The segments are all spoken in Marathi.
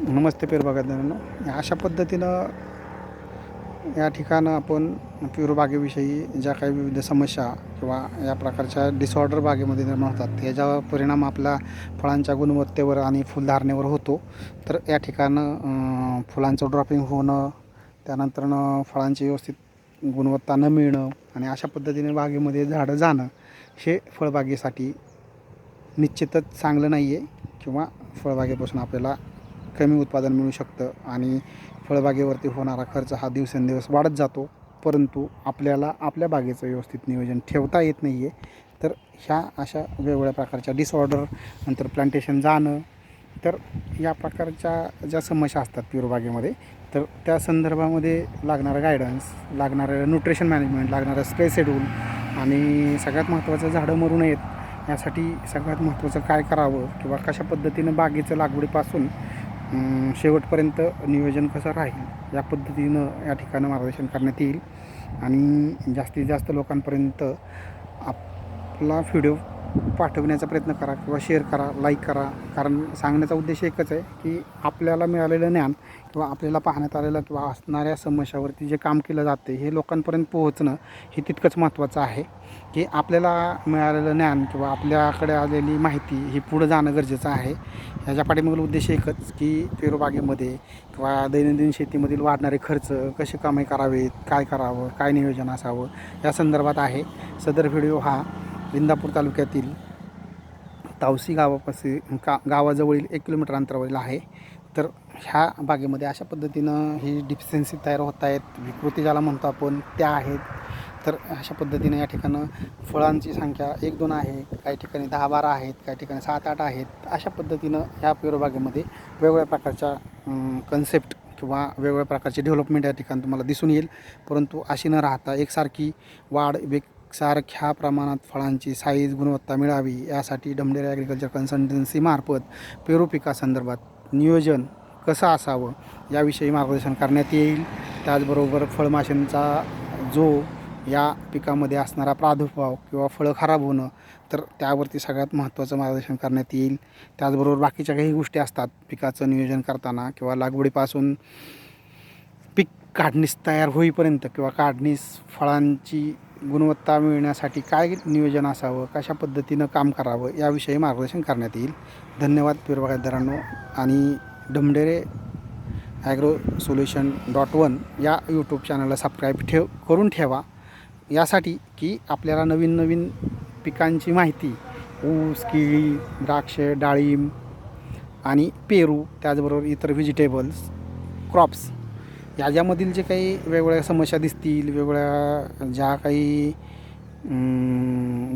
नमस्ते पेरू बागायतदारांनो. अशा पद्धतीनं या ठिकाणं आपण पेरू बागेविषयी ज्या काही विविध समस्या किंवा या प्रकारच्या डिसऑर्डर बागेमध्ये निर्माण होतात याचा परिणाम आपल्या फळांच्या गुणवत्तेवर आणि फुलधारणेवर होतो. तर या ठिकाणं फुलांचं ड्रॉपिंग होणं त्यानंतरनं फळांची व्यवस्थित गुणवत्ता न मिळणं आणि अशा पद्धतीने बागेमध्ये झाडं जाणं हे फळबागेसाठी निश्चितच चांगलं नाही आहे किंवा फळबागेपासून आपल्याला कमी उत्पादन मिळू शकतं आणि फळबागेवरती होणारा खर्च हा दिवसेंदिवस वाढत जातो. परंतु आपल्याला आपल्या बागेचं व्यवस्थित नियोजन ठेवता येत नाही आहे तर ह्या अशा वेगवेगळ्या प्रकारच्या डिसऑर्डर नंतर प्लांटेशन जाणं तर या प्रकारच्या ज्या समस्या असतात पिरूबागेमध्ये तर त्या संदर्भामध्ये लागणारं गायडन्स लागणारं न्यूट्रिशन मॅनेजमेंट लागणारं स्प्रे शेड्यूल आणि सगळ्यात महत्त्वाचं झाडं मरू नयेत यासाठी सगळ्यात महत्त्वाचं काय करावं किंवा कशा पद्धतीनं बागेचं लागवडीपासून शेवटपर्यंत नियोजन कसं राहील या पद्धतीनं या ठिकाणं मार्गदर्शन करण्यात येईल. आणि जास्तीत जास्त लोकांपर्यंत आपला व्हिडिओ पाठवण्याचा प्रयत्न करा किंवा शेअर करा लाईक करा. कारण सांगण्याचा उद्देश एकच आहे की आपल्याला मिळालेलं ज्ञान किंवा आपल्याला पाहण्यात आलेलं किंवा असणाऱ्या समस्यावरती जे काम केलं जाते हे लोकांपर्यंत पोहोचणं हे तितकंच महत्त्वाचं आहे. की आपल्याला मिळालेलं ज्ञान किंवा आपल्याकडे आलेली माहिती ही पुढं जाणं गरजेचं आहे. ह्याच्या पाठीमागील उद्देश एकच की पेरूबागेमध्ये किंवा दैनंदिन शेतीमधील वाढणारे खर्च कसे कमी करावेत काय करावं काय नियोजन असावं या संदर्भात आहे. सदर व्हिडिओ हा इंदापूर तालुक्यातील तावसी गावापाशी का गावाजवळील एक किलोमीटर अंतरावरील आहे. तर ह्या बागेमध्ये अशा पद्धतीनं ही डिफिशन्सी तयार होत आहेत. विकृती ज्याला म्हणतो आपण त्या आहेत. तर अशा पद्धतीनं या ठिकाणं फळांची संख्या एक दोन आहे. काही ठिकाणी दहा बारा आहेत काही ठिकाणी सात आठ आहेत. अशा पद्धतीनं ह्या पेरूबागेमध्ये वेगवेगळ्या प्रकारच्या कन्सेप्ट किंवा वेगवेगळ्या प्रकारची डेव्हलपमेंट या ठिकाणी तुम्हाला दिसून येईल. परंतु अशी न राहता एकसारखी वाढ सारख्या प्रमाणात फळांची साईज गुणवत्ता मिळावी यासाठी डमडेर ॲग्रिकल्चर कन्सल्टन्सीमार्फत पेरू पिकासंदर्भात नियोजन कसं असावं याविषयी मार्गदर्शन करण्यात येईल. त्याचबरोबर फळमाशांचा जो या पिकामध्ये असणारा प्रादुर्भाव किंवा फळं खराब होणं तर त्यावरती सगळ्यात महत्त्वाचं मार्गदर्शन करण्यात येईल. त्याचबरोबर बाकीच्या काही गोष्टी असतात पिकाचं नियोजन करताना किंवा लागवडीपासून काढणीस तयार होईपर्यंत किंवा काढणीस फळांची गुणवत्ता मिळण्यासाठी काय नियोजन असावं कशा पद्धतीनं काम करावं याविषयी मार्गदर्शन करण्यात येईल. धन्यवाद पेरबागायतदारांनो आणि Damdere agro solution dot one या यूट्यूब चॅनलला सबस्क्राईब ठेव करून ठेवा. यासाठी की आपल्याला नवीन नवीन पिकांची माहिती ऊस केळी द्राक्ष डाळिंब आणि पेरू त्याचबरोबर इतर व्हेजिटेबल्स क्रॉप्स याच्यामधील जे काही वेगवेगळ्या समस्या दिसतील वेगवेगळ्या ज्या काही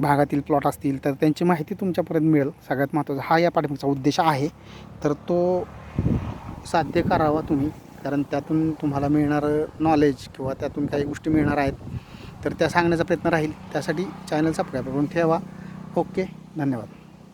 भागातील प्लॉट असतील तर त्यांची माहिती तुमच्यापर्यंत मिळेल. सगळ्यात महत्त्वाचा हा या पाठिंबाचा उद्देश आहे. तर तो साध्य करावा तुम्ही कारण त्यातून तुम्हाला मिळणारं नॉलेज किंवा त्यातून काही गोष्टी मिळणार आहेत. तर त्या सांगण्याचा प्रयत्न राहील. त्यासाठी चॅनल सबस्क्राईब करून ठेवा. ओके धन्यवाद.